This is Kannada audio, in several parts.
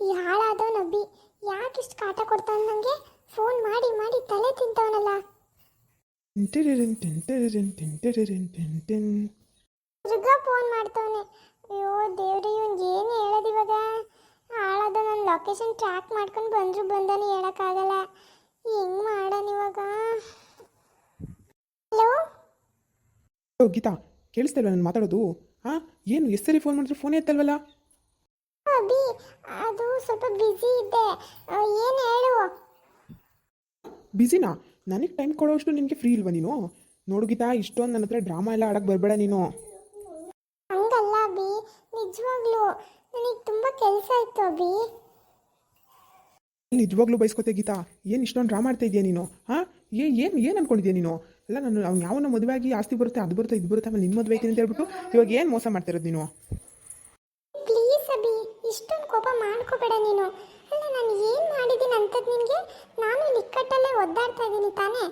ಈ ಹಾಳಾದವನ ನಬ್ಬಿ ಯಾಕಿಷ್ಟು ಕಾಟ ಕೊಡ್ತಾನೆ ನನಗೆ ಫೋನ್ ಮಾಡಿ ಮಾಡಿ ತಲೆ ತಿಂತವನಲ್ಲ. ಟಿಂಟಿರಿರಿನ್ ಟಿಂಟಿರಿರಿನ್ ಟಿಂಟಿರಿರಿನ್ ಟಿಂಟಿನ್. ತಿರ್ಗಾ ಫೋನ್ ಮಾಡ್ತವನೆ. ಅಯ್ಯೋ ದೇವ್ರಿ ಇವ್ನ್ ಏನು ಹೇಳೋದು ಇವಾಗ? ಹಾಳಾದ ನನ್ನ ಲೊಕೇಶನ್ ಟ್ರ್ಯಾಕ್ ಮಾಡ್ಕೊಂಡು ಬಂದ್ರು ಬಂದನು ಹೇಳೋಕ್ಕಾಗಲ್ಲ. ಹೆಂಗ್ ಮಾಡೋಣ ಇವಾಗ? ಹಲೋ ಓ ಗೀತಾ ಕೇಳಿಸ್ತಾ ನಾನು ಮಾತಾಡೋದು? ಹಾಂ ಏನು ಎಷ್ಟು ಸರಿ ಫೋನ್ ಮಾಡಿದ್ರೆ ಫೋನೇ ಎತ್ತಲ್ವಲ್ಲ? ಅಭಿ ಅದು ಸ್ವಲ್ಪ ಬ್ಯುಸಿ ಇದ್ದೆ. ಏನು ಹೇಳು? ಬಿಸಿನಾ ನನಗೆ ಟೈಮ್ ಕೊಡೋಷ್ಟು ನಿನಗೆ ಫ್ರೀ ಇಲ್ವಾ ನೀನು? ನೋಡು ಗೀತಾ ಇಷ್ಟೊಂದು ನನ್ನ ಹತ್ರ ಡ್ರಾಮಾ ಎಲ್ಲ ಆಡಕ್ಕೆ ಬರಬೇಡ ನೀನು. ಹಂಗಲ್ಲ ಬಿ ನಿಜವಾಗ್ಲೂ. ನನಗೆ ತುಂಬ ಕೆಲಸ ಇತ್ತು ಬಿ ನಿಜವಾಗ್ಲೂ ಬಯಸ್ಕೊತೆ ಗೀತಾ ಏನು ಇಷ್ಟೊಂದು ಡ್ರಾಮಾ ಮಾಡ್ತಾ ಇದೆಯಾ ನೀನು? ಹಾಂ? ಏ ಏನು ಏನು ಅನ್ಕೊಂಡಿದ್ಯಾ ನೀನು? ಅಲ್ಲ ನಾನು ಅವ್ನು ಯಾವನ ಮದುವೆ ಆಗಿ ಆಸ್ತಿ ಬರುತ್ತೆ ಅದು ಬರುತ್ತೆ ಇದು ಬರುತ್ತೆ ಆಮೇಲೆ ನಿಮ್ಮ ಮದುವೆ ಐತೀನಿ ಅಂತ ಹೇಳ್ಬಿಟ್ಟು ಇವಾಗ ಏನು ಮೋಸ ಮಾಡ್ತಿರೋದು ನೀನು? ಮಾಡ್ಕೋಬೇಡ ನೀನು. ಅಲ್ಲ ನಾನು ಏನು ಮಾಡಿದ್ದೀನಿ ಅಂತದ್ದು ನಿನಗೆ? ನಾನು ಇಕ್ಕಟ್ಟಲ್ಲೇ ಒದ್ದಾಡ್ತಾ ಇದ್ದೀನಿ ತಾನೇ.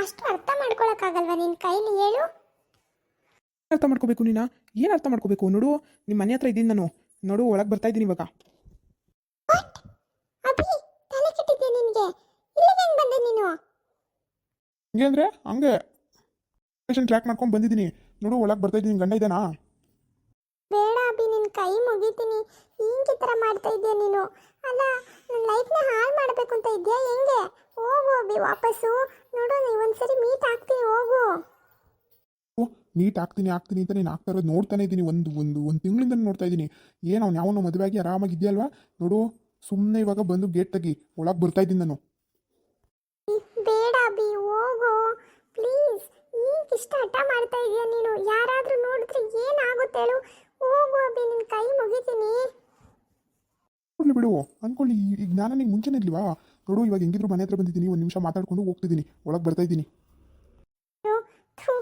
ಅಷ್ಟು ಅರ್ಥ ಮಾಡ್ಕೊಳಕ್ಕಾಗಲ್ವಾ ನಿನ್ನ ಕೈಲಿ ಹೇಳು? ಅರ್ಥ ಮಾಡ್ಕೋಬೇಕು ನೀನು? ಏನು ಅರ್ಥ ಮಾಡ್ಕೋಬೇಕು? ನೋಡು ನಿಮ್ಮ ಮನೆ ಹತ್ರ ಇದ್ದೀನಿ ನಾನು. ನೋಡು ಒಳಗೆ ಬರ್ತಾ ಇದ್ದೀನಿ ಇವಾಗ. ಅಭಿ ತಲೆ ನಿನಗೆ? ಇಲ್ಲಿಗೆ ಹೆಂಗೆ ಬಂದೆ ನೀನು? ಹಂಗೆ ಅಂದರೆ? ಹಂಗೆ. ಟ್ರ್ಯಾಕ್ ಮಾಡ್ಕೊಂಡು ಬಂದಿದ್ದೀನಿ. ನೋಡು ಒಳಗೆ ಬರ್ತಾ ಇದ್ದೀನಿ ಗಂಡ ಇದ್ದಾನಾ? ಅಭಿ ನಿನ್ನ ಕೈ ಮುಗಿತೀನಿ. ಹಿಂಗೆ ಥರ ಮಾಡ್ತಾ ಇದೆಯಾ ನೀನು? ಅಲ್ಲ ನನ್ನ ಲೈಫ್ನ ಹಾಳು ಮಾಡಬೇಕು ಅಂತ ಇದೆಯಾ ಹೆಂಗೆ? ಹೋಗು ಅಭಿ ವಾಪಸ್ಸು. ನೋಡು ನೀವು ಒಂದ್ಸರಿ ಮೀಟ್ ಆಗ್ತೀನಿ ಹೋಗು. ಓ ನೀಟ್ ಆಗ್ತೀನಿ ಆಗ್ತೀನಿ ಅಂತ ನೀನು ಆಗ್ತಾ ಇರೋದು ನೋಡ್ತಾನೆ ಇದ್ದೀನಿ. ಒಂದು ಒಂದು ಒಂದು ತಿಂಗಳಿಂದ ನೋಡ್ತಾ ಇದ್ದೀನಿ. ಏನು ಅವ್ನು ಯಾವನೋ ಮದುವೆ ಆಗಿ ಆರಾಮಾಗಿದೆಯಲ್ವಾ ನೋಡು ಸುಮ್ಮನೆ ಇವಾಗ ಬಂದು ಗೇಟ್ ತೆಗಿ. ಒಳಗೆ ಬರ್ತಾ ಇದ್ದೀನಿ ನಾನು. ಬೇಡ ಬಿ ಹೋಗು. ಪ್ಲೀಸ್ ಈಗ ಇಷ್ಟ ಹಠ ಮಾಡ್ತಾ ಇದೀಯ ನೀನು? ಯಾರಾದರೂ ನೋಡಿದ್ರೆ ಏನಾಗುತ್ತೆ ಹೇಳು? ಹೋಗು ಅಭಿ ನಿನ್ನ ಕೈ ಮುಗಿತೀನಿ. ಬಿಡು ಅನ್ಕೊಳ್ಳಿ ಈಗ ನಾನು ನಿಂಗೆ ಮುಂಚೆನೇ ಇರ್ಲಿವಾ? ನೋಡು ಇವಾಗ ಹೆಂಗಿದ್ರು ಮನೆ ಹತ್ರ ಬಂದಿದ್ದೀನಿ ಒಂದು ನಿಮಿಷ ಮಾತಾಡ್ಕೊಂಡು ಹೋಗ್ತಿದ್ದೀನಿ ಒಳಗೆ ಬರ್ತಾ ಇದ್ದೀನಿ. ಅಯ್ಯೋ, ಥು,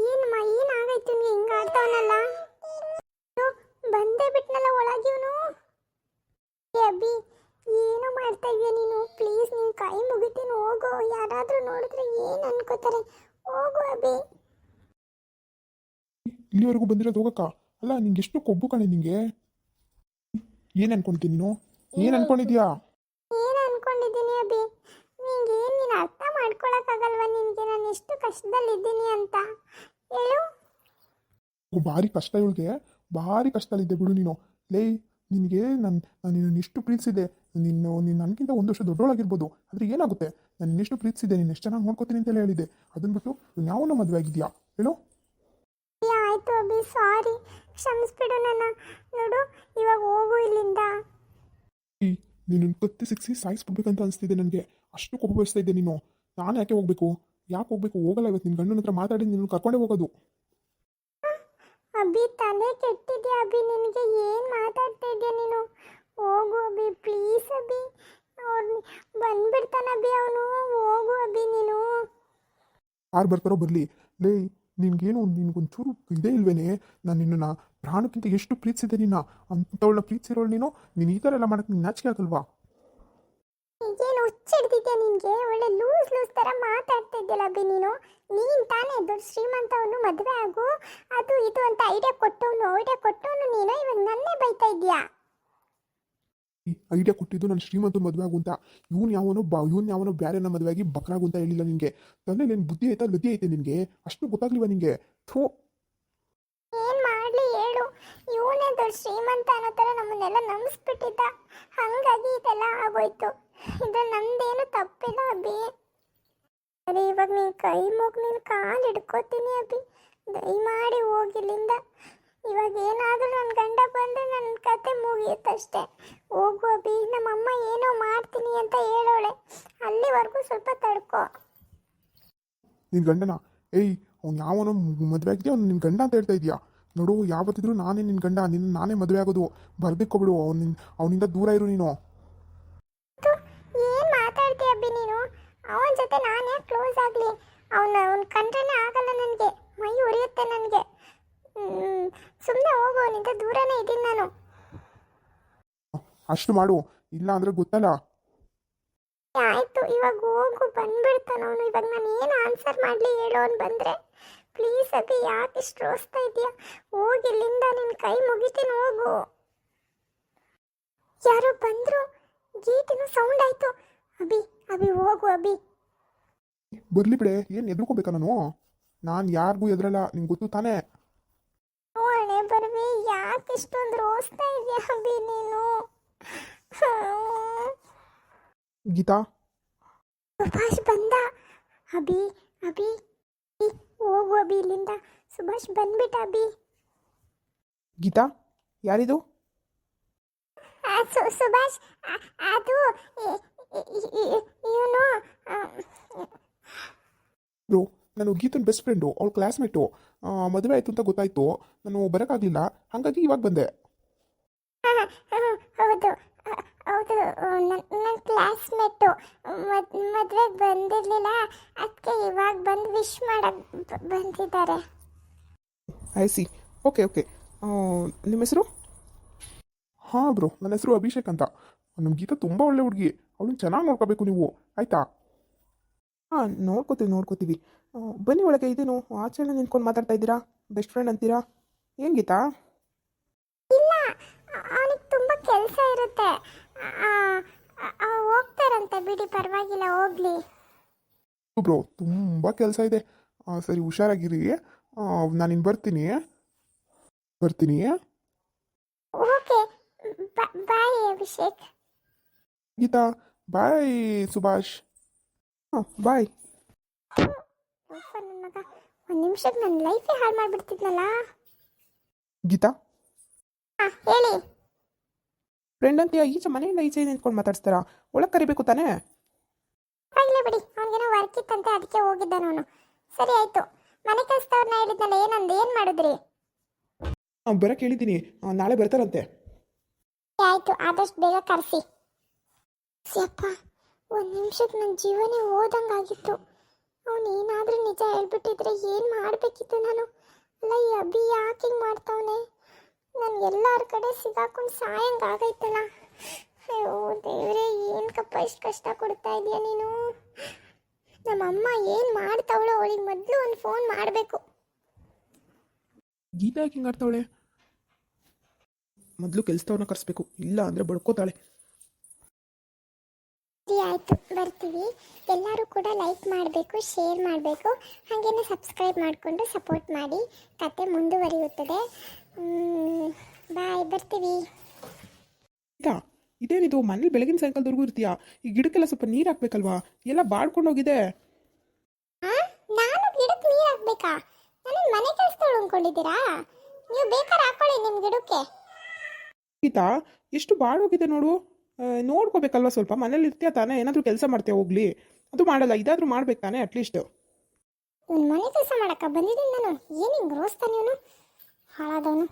ಏನು ಮಾ ಏನಾಗಾಯ್ತು ನೀ ಹಿಂಗೆ ಆಡ್ತಾವನಲ್ಲ ಬಂದೇ ಬಿಟ್ನಲ್ಲ ಒಳಗಿವನು ಅಬ್ಬಿ ಏನು ಮಾಡ್ತಾ ಇದೀಯ ನೀನು? ಪ್ಲೀಸ್ ನಿನ್ನ ಕೈ ಮುಗಿತೀನಿ ಹೋಗು. ಯಾರಾದರೂ ನೋಡಿದ್ರೆ ಏನು ಅನ್ಕೋತಾರೆ? ಹೋಗು ಅಬ್ಬಿ ಇಲ್ಲಿವರೆಗೂ ಬಂದಿರೋದು ಹೋಗಕ್ಕ. ಅಲ್ಲ ನಿಂಗೆ ಎಷ್ಟು ಕೊಬ್ಬು ಕಣೆ ನಿಂಗೆ? ಏನು ಅನ್ಕೊಂಡಿದ್ದೀನಿ ನೀನು? ಏನು ಅನ್ಕೊಂಡಿದ್ಯಾ? ಏನು ಅನ್ಕೊಂಡಿದ್ದೀನಿ ಅಭಿ? ನಿಂಗೆ ಏನು ನೀನು ಅರ್ಥ ಮಾಡ್ಕೊಳಕ್ಕಾಗಲ್ವಾ ನಿನಗೆ? ನಾನು ಎಷ್ಟು ಕಷ್ಟದಲ್ಲಿದ್ದೀನಿ ಅಂತ. ಹೇಳು. ಓ, ಭಾರಿ ಕಷ್ಟ ಇವಳಿಗೆ. ಭಾರಿ ಕಷ್ಟದಲ್ಲಿದ್ದೆ ಬಿಡು ನೀನು. ಲೇ ನಿನಗೆ ನನ್ನ ನಾನು ನಿನ್ನ ಎಷ್ಟು ಪ್ರೀತಿಸಿದೆ ನೀನು ನೀನು ನನಗಿಂತ ಒಂದು ವರ್ಷ ದೊಡ್ಡವಳಾಗಿರ್ಬೋದು ಆದರೆ ಏನಾಗುತ್ತೆ? ನಾನು ಇನ್ನೆಷ್ಟು ಪ್ರೀತಿಸಿದೆ ನೀನು ಎಷ್ಟು ಚೆನ್ನಾಗಿ ನೋಡ್ಕೋತೀನಿ ಅಂತ ಹೇಳಿದೆ. ಅದನ್ನ ಬಿಟ್ಟು ಯಾವನ್ನ ಮದುವೆ ಆಗಿದ್ಯಾ? ಹೇಳು. ಏ, ಆಯ್ತು ಅಭಿ ಸಾರಿ ಕ್ಷಮಿಸ್ಬಿಡು ನನ್ನ ನೋಡು ಇವಾಗ ಹೋಗು ಇಲ್ಲಿಂದ. ಈ ನೀನು ಕತ್ತಿ ಸಿಕ್ಸಿ ಸಾಯಿಸ್ಬಿಡ್ಬೇಕಂತ ಅನಿಸ್ತಿದೆ ನನಗೆ. ಅಷ್ಟು ಕೋಪ ಬಯಸ್ತಾ ಇದ್ದೆ ನೀನು. ನಾನು ಯಾಕೆ ಹೋಗಬೇಕು? ಯಾಕೆ ಹೋಗಬೇಕು? ಹೋಗಲ್ಲ ಇವತ್ತು ನಿನ್ನ ಗಂಡನ ಹತ್ರ ಮಾತಾಡಿ ನಿನ್ನ ಕರ್ಕೊಂಡೇ ಹೋಗೋದು. ಅಭಿ ತಲೆ ಕೆಟ್ಟಿದೆ ಅಭಿ? ನಿನಗೆ ಏನು ಮಾತಾಡ್ತಾ ಇದೆಯಾ ನೀನು? ಹೋಗು ಅಭಿ ಪ್ಲೀಸ್ ಅಭಿ. ಅವ್ರು ಬಂದ್ಬಿಡ್ತಾನ ಅಭಿ ಅವನು. ಹೋಗು ಅಭಿ ನೀನು. ಯಾರು ಬರ್ತಾರೋ ಬರಲಿ. ಲೇ ನಿನ್ಗೇನು ನಿನಗೊಂಚೂರು ಇದೇ ಇಲ್ವೇನೆ? ನಾನು ನಿನ್ನನ್ನು ಪ್ರಾಣಕ್ಕಿಂತ ಎಷ್ಟು ಪ್ರೀತಿಸಿದೆ ನಿನ್ನ? ಅಂಥವಳನ್ನ ಪ್ರೀತಿಸಿರೋಳು ನೀನು? ನೀನು ಈ ಥರ ಎಲ್ಲ ಮಾಡಕ್ಕೆ ನಿನ್ನ ನಾಚಿಕೆ ಆಗಲ್ವಾ? ಏನು ಹುಚ್ಚಿಡ್ತಿದ್ದೆ ನಿನಗೆ? ಒಳ್ಳೆ ಲೂಸ್ ಲೂಸ್ ಥರ ಮಾತಾಡ್ತಾ ಇದ್ಯಲ್ಲ ಅಭಿ ನೀನು? ನೀನು ತಾನೇ ದೊಡ್ಡ ಶ್ರೀಮಂತವನು, ಮದುವೆ ಆಗು, ಅದು ಇದು ಅಂತ ಐಡಿಯಾ ಕೊಟ್ಟವನು ಐಡಿಯಾ ಕೊಟ್ಟವನು ನೀನು? ಇವಾಗ ನನ್ನೇ ಬೈತಾ ಇದೆಯಾ ಐಡಿಯಾ ಕೊಟ್ಟಿದ್ದು ನಾನು ಶ್ರೀಮಂತ ಮದುವೆ ಆಗು ಅಂತ. ಇವ್ನು ಯಾವನೋ ಬಾ, ಇವ್ನು ಯಾವನೋ ಬ್ಯಾರೆನ ಮದುವೆ ಆಗಿ ಬಕ್ರಾಗು ಅಂತ ಹೇಳಿಲ್ಲ ನಿನಗೆ. ತಂದೆ ನೀನು ಬುದ್ಧಿ ಆಯ್ತಾ ಲದ್ದಿ ಐತೆ ನಿನಗೆ? ಅಷ್ಟು ಗೊತ್ತಾಗ್ಲಿವ ನಿನಗೆ? ಥೂ. ಏನು ಮಾಡಲಿ ಹೇಳು. ಇವನೇ ದೊಡ್ಡ ಶ್ರೀಮಂತ ಅನ್ನೋ ತರ ನಮ್ಮನ್ನೆಲ್ಲ ನಂಬಿಸ್ಬಿಟ್ಟಿದ್ದ. ಹಂಗಾಗಿ ಇದೆಲ್ಲ ಆಗೋಯ್ತು. ಇದು ನಮ್ದೇನು ತಪ್ಪಿಲ್ಲ ಅಭಿ. ಅರೆ ಇವಾಗ ನೀನು ಕೈ ಮುಗ್ ನೀನ್ ಕಾಲು ಹಿಡ್ಕೋತೀನಿ ಅಭಿ. ದಯಮಾಡಿ ಹೋಗಿಲ್ಲಿಂದ ಇವಾಗ ಏನಾದರೂ ನನ್ನ ಗಂಡ ಬಂದರೆ ನನ್ನ ಕತೆ ಮುಗಿಯುತ್ತಷ್ಟೆ. ಹೋಗು ಬಿ ನಮ್ಮಮ್ಮ ಏನೋ ಮಾಡ್ತೀನಿ ಅಂತ ಹೇಳೋಳೆ. ಅಲ್ಲಿವರೆಗೂ ಸ್ವಲ್ಪ ತಡ್ಕೋ. ನಿನ್ನ ಗಂಡನ? ಏಯ್ ಅವ್ನು ಯಾವನೋ ಮದುವೆ ಆಗಿದೆಯಾ? ಅವ್ನು ನಿನ್ನ ಗಂಡ ಅಂತ ಹೇಳ್ತಾ ಇದೀಯಾ? ನೋಡು ಯಾವತ್ತಿದ್ರು ನಾನೇ ನಿನ್ನ ಗಂಡ ನಿನ್ನ ನಾನೇ ಮದುವೆ ಆಗೋದು. ಬರ್ಬೇಕೋಬಿಡು ಅವ್ನ ಅವನಿಂದ ದೂರ ಇರು ನೀನು. ಏನು ಮಾತಾಡ್ತೀಯ ಅಬ್ಬಿ ನೀನು? ಅವನ ಜೊತೆ ನಾನೇ ಯಾಕೆ ಕ್ಲೋಸ್ ಆಗಲಿ? ಅವನ ಅವ್ನ ಕಂಡ್ರೇ ಆಗಲ್ಲ ನನಗೆ. ಮೈ ಉರಿಯುತ್ತೆ ನನಗೆ. ಅವನಿಂದ ದೂರನೇ ಇದ್ದೀನಿ ನಾನು. ಅಷ್ಟು ಮಾಡು ಇಲ್ಲ ಅಂದ್ರೆ ಗೊತ್ತಲ್ಲ. ಆಯ್ತು ಇವಾಗ ಹೋಗು ಬಂದ್ಬಿಡ್ತಾನ ಅವನು ಇವಾಗ ನಾನು ಏನು ಆನ್ಸರ್ ಮಾಡಲಿ ಹೇಳು ಅವ್ನು ಬಂದರೆ. ಪ್ಲೀಸ್ ಅದು ಯಾಕೆ ಇಷ್ಟು ರೋಸ್ತಾ ಇದೆಯಾ ಹೋಗಿ ಇಲ್ಲಿಂದ ನಿನ್ನ ಕೈ ಮುಗಿತೀನಿ ಹೋಗು. ಯಾರೋ ಬಂದ್ರು ಗೇಟಿನ ಸೌಂಡ್ ಆಯ್ತು. ಅಭಿ ಅಭಿ ಹೋಗು ಅಭಿ. ಬರ್ಲಿ ಬಿಡೆ ಏನು ಎದ್ರುಕೋಬೇಕಾ ನಾನು? ನಾನು ಯಾರಿಗೂ ಎದ್ರಲ್ಲ ನಿಂಗೆ ಗೊತ್ತು ತಾನೇ? ಯಾಕೆ ಇಷ್ಟೊಂದು ರೋಸ್ತಾ ಇದೆಯಾ ಅಭಿ ನೀನು. ಗೀತಾ? ಸುಭಾಷ್ ಬಂದ? ಅಬಿ ಅಭಿ ಈ, ಹೋಗು ಅಭಿ ಇಲ್ಲಿಂದ. ಸುಭಾಷ್ ಬಂದ್ಬಿಟ್ಟ ಅಭಿ. ಗೀತಾ ಯಾರಿದು? ಆ, ಸು- ಸುಭಾಷ್ ಆ- ಅದು ಇವನು ಬ್ರೋ ನಾನು ಗೀತನ್ ಬೆಸ್ಟ್ ಫ್ರೆಂಡು ಅವಳ ಕ್ಲಾಸ್ಮೇಟು ಮದುವೆ ಆಯಿತು ಅಂತ ಗೊತ್ತಾಯಿತು. ನಾನು ಬರೋಕ್ಕಾಗಲಿಲ್ಲ. ಹಾಗಾಗಿ ಇವಾಗ ಬಂದೆ. ಹೌದು. ಹೌದು. ನನ್ನ ಕ್ಲಾಸ್ಮೇಟು ಮದುವೆಗೆ ಬಂದಿರಲಿಲ್ಲ. ಅದಕ್ಕೆ ಇವಾಗ ಬಂದು ವಿಶ್ ಮಾಡಕ್ಕೆ ಬಂದಿದ್ದಾರೆ. ಐ ಸಿ ಓಕೆ ಓಕೆ ನಿಮ್ಮ ಹೆಸರು? ಹಾಂ ಬ್ರೋ. ನನ್ನ ಹೆಸರು ಅಭಿಷೇಕ್ ಅಂತ. ನಮ್ಮ ಗೀತಾ ತುಂಬ ಒಳ್ಳೆ ಹುಡುಗಿ. ಅವಳನ್ನ ಚೆನ್ನಾಗಿ ನೋಡ್ಕೋಬೇಕು ನೀವು. ಆಯಿತಾ? ಹಾಂ ನೋಡ್ಕೋತೀವಿ ನೋಡ್ಕೋತೀವಿ. ಬನ್ನಿ ಒಳಗೆ ಇದೇನು ಆಚರಣೆ ನಿಂತ್ಕೊಂಡು ಮಾತಾಡ್ತಾ ಇದ್ದೀರಾ? ಬೆಸ್ಟ್ ಫ್ರೆಂಡ್ ಅಂತೀರಾ? ಏನು ಗೀತಾ? ಇಲ್ಲ ಅವನಿಗೆ ತುಂಬ ಕೆಲಸ ಇರುತ್ತೆ. ಹೋಗ್ತಾರಂತೆ ಬಿಡಿ ಪರವಾಗಿಲ್ಲ ಹೋಗ್ಲಿ. ಬ್ರೋ ತುಂಬ ಕೆಲಸ ಇದೆ. ಸರಿ ಹುಷಾರಾಗಿರಿ. ನಾನು ಇನ್ನು ಬರ್ತೀನಿ. ಬರ್ತೀನಿ. Okay bye Abhishek. Geeta bye Subhash. Bye. ನನ್ನ ಮಗ. ಒಂದು ನಿಮಿಷಕ್ಕೆ ನನ್ನ ಲೈಫೇ ಹಾಳು ಮಾಡಿಬಿಡ್ತಿದ್ನಲ್ಲ? ಗೀತಾ? ಹಾಂ ಹೇಳಿ. ಫ್ರೆಂಡ್ ಅಂತೀಯ? ಈಚೆ ಮನೆಯಿಂದ ಈಚೆ ನಿಂತ್ಕೊಂಡು ಮಾತಾಡ್ಸ್ತಾರಾ? ಒಳಗೆ ಕರಿಬೇಕು ತಾನೇ? ಪರವಾಗಿಲ್ಲ ಬಿಡಿ. ಅವನಿಗೇನೋ ವರ್ಕ್ ಇತ್ತಂತೆ ಅದಕ್ಕೆ ಹೋಗಿದ್ದ ನಾನು. ಸರಿ ಆಯಿತು. ಮನೆ ಕೆಲಸದವ್ರನ್ನ ಹೇಳಿದ್ನಲ್ಲ ಏನಂದು ಏನು ಮಾಡಿದ್ರಿ? ಬರೋಕ್ಕೆ ಹೇಳಿದ್ದೀನಿ ನಾಳೆ ಬರ್ತಾರಂತೆ. ಆಯಿತು. ಆದಷ್ಟು ಬೇಗ ಕರೆಸಿ. ಯಪ್ಪ ಒಂದು ನಿಮಿಷಕ್ಕೆ ನನ್ನ ಜೀವನೇ ಹೋದಂಗಾಗಿತ್ತು ಅವನು ಏನಾದರೂ ನಿಜ ಹೇಳ್ಬಿಟ್ಟಿದ್ರೆ ಏನು ಮಾಡಬೇಕಿತ್ತು ನಾನು? ಅಲ್ಲ, ಈ ಅಭಿ ಯಾಕೆ ಹಿಂಗೆ ಮಾಡ್ತಾವನೆ? ನಾನು ಎಲ್ಲರ ಕಡೆ ಸಿಗಾಕೊಂಡು ಸಾಯಂಗಾಗೈತಲ್ಲ ಅಯ್ಯೋ, ದೇವ್ರೆ ಏನಕ್ಕಪ್ಪ ಇಷ್ಟು ಕಷ್ಟ ಕೊಡ್ತಾ ಇದೀಯ ನೀನು? ನಮ್ಮಮ್ಮ ಏನು ಮಾಡ್ತಾವಳು ಅವಳಿಗೆ ಮೊದಲು ಒಂದು ಫೋನ್ ಮಾಡಬೇಕು. ಗೀತಾ ಯಾಕೆ ಹಿಂಗೆ ಆಡ್ತಾವಳೆ? ಮೊದಲು ಕೆಲಸದವ್ರನ್ನ ಕರೆಸ್ಬೇಕು, ಇಲ್ಲ ಅಂದರೆ ಬಡ್ಕೋತಾಳೆ ಸರಿ ಆಯಿತು ಬರ್ತೀವಿ ಎಲ್ಲರೂ ಕೂಡ ಲೈಕ್ ಮಾಡಬೇಕು ಶೇರ್ ಮಾಡಬೇಕು. ಹಾಗೇನೆ ಸಬ್ಸ್ಕ್ರೈಬ್ ಮಾಡಿಕೊಂಡು ಸಪೋರ್ಟ್ ಮಾಡಿ. ಕತೆ ಮುಂದುವರಿಯುತ್ತದೆ. ಬಾಯ್ ಬರ್ತೀವಿ. ಗೀತಾ ಇದೇನಿದು ಮನೇಲಿ ಬೆಳಗಿನ ಸಾಯಂಕಾಲದವರೆಗೂ ಇರ್ತೀಯಾ? ಈ ಗಿಡಕ್ಕೆಲ್ಲ ಸ್ವಲ್ಪ ನೀರು ಹಾಕ್ಬೇಕಲ್ವಾ? ಎಲ್ಲ ಬಾಡ್ಕೊಂಡು ಹೋಗಿದೆ ಹಾಂ? ನಾನು ಗಿಡಕ್ಕೆ ನೀರು ಹಾಕ್ಬೇಕಾ? ನಾನು ಮನೆ ಕೆಲಸದವಳು ಅಂದ್ಕೊಂಡಿದ್ದೀರಾ? ನೀವು ಬೇಕಾದ್ರೆ ಹಾಕೊಳ್ಳಿ ನಿಮ್ಮ ಗಿಡಕ್ಕೆ. ಗೀತಾ ಎಷ್ಟು ಬಾಡೋಗಿದೆ ನೋಡು? ನೋಡ್ಕೋಬೇಕಲ್ವಾ ಸ್ವಲ್ಪ? ಮನೇಲಿ ಇರ್ತೀಯ ತಾನೇ? ಏನಾದರೂ ಕೆಲಸ ಮಾಡ್ತೀಯ ಹೋಗ್ಲಿ. ಅದು ಮಾಡಲ್ಲ, ಇದಾದರೂ ಮಾಡ್ಬೇಕು ತಾನೇ ಅಟ್ಲೀಸ್ಟ್ ಮನೆ ಕೆಲಸ ಮಾಡಕ್ಕ ಬಂದಿದ್ದೀನಿ ನಾನು. ಏನು ಹಿಂಗೆ ರೋಸ್ತಾನೆ ಹಾಳಾದವನು.